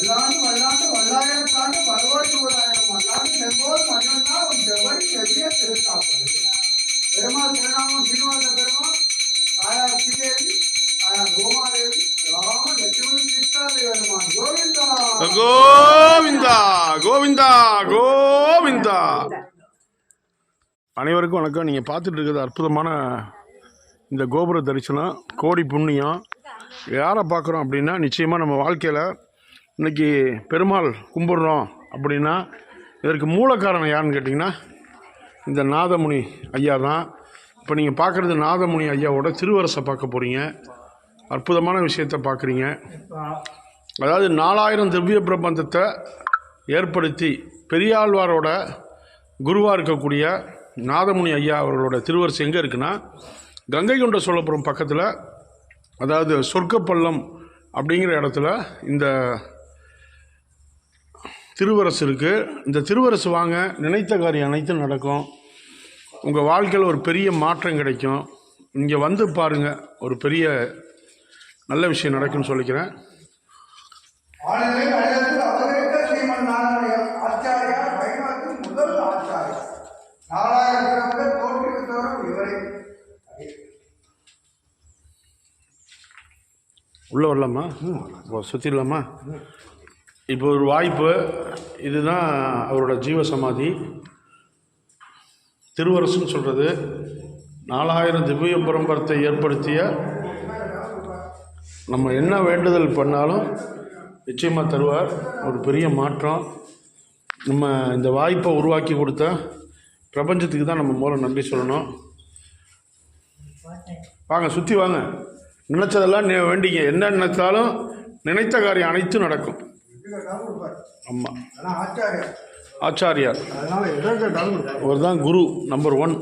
வல்லாண்டு வல்லாண்டு வல்லாயிரத்தாண்டு பலவாடி ஓராயிரம் வல்லாண்டு செங்கோல் மன்னனா உன் செவ்வடி செவ்விய திருக்காப்பது பெருமாள் திருநாமம் சீனிவாச பெருமாள் தாயார் ஸ்ரீதேவி தாயார் கோமாதேவி ராம லட்சுமி சீதாதேவி கோவிந்தா கோவிந்தா கோவிந்தா கோவிந்தா அனைவருக்கும் வணக்கம் நீங்கள் பார்த்துட்டு இருக்கிறது அற்புதமான இந்த கோபுர தரிசனம் கோடி புண்ணியம். யாரை பார்க்குறோம் அப்படின்னா நிச்சயமாக நம்ம வாழ்க்கையில் இன்னைக்கு பெருமாள் கும்பிட்றோம் அப்படின்னா இதற்கு மூல காரணம் யாருன்னு கேட்டிங்கன்னா இந்த நாதமுனி ஐயா தான். இப்போ நீங்கள் பார்க்குறது நாதமுனி ஐயாவோட திருவரசை பார்க்க போகிறீங்க அற்புதமான விஷயத்தை பார்க்குறீங்க. அதாவது நாலாயிரம் திவ்ய பிரபந்தத்தை ஏற்படுத்தி பெரியாழ்வாரோட குருவாக இருக்கக்கூடிய நாதமுனி ஐயா அவர்களோட திருவரசு எங்கே இருக்குன்னா கங்கை கொண்ட சோழபுரம் பக்கத்தில் அதாவது சொர்க்கப்பள்ளம் அப்படிங்கிற இடத்துல இந்த திருவரசு இருக்குது இந்த திருவரசு வாங்க நினைத்த காரியம் அனைத்தும் நடக்கும். உங்கள் வாழ்க்கையில் ஒரு பெரிய மாற்றம் கிடைக்கும். இங்கே வந்து பாருங்கள் ஒரு பெரிய நல்ல விஷயம் நடக்கும்னு சொல்லிக்கிறேன். உள்ளே வரலாமா? சுற்றிடலாமா இப்போ ஒரு வாய்ப்பு இதுதான் அவரோட ஜீவ சமாதி திருவரசுன்னு சொல்கிறது நாலாயிரம் திவ்ய பரம்பரத்தை ஏற்படுத்திய நம்ம என்ன வேண்டுதல் பண்ணாலும் நிச்சயமாக தருவார். ஒரு பெரிய மாற்றம். நம்ம இந்த வாய்ப்பை உருவாக்கி கொடுத்த பிரபஞ்சத்துக்கு தான் நம்ம மூலம் நன்றி சொல்லணும். வாங்க சுற்றி வாங்க. நினச்சதெல்லாம் வேண்டிங்க என்ன நினைத்தாலும் நினைத்த காரியம் அனைத்தும் நடக்கும். ஆமாம் ஆச்சாரியார் அவர் தான் குரு நம்பர் ஒன்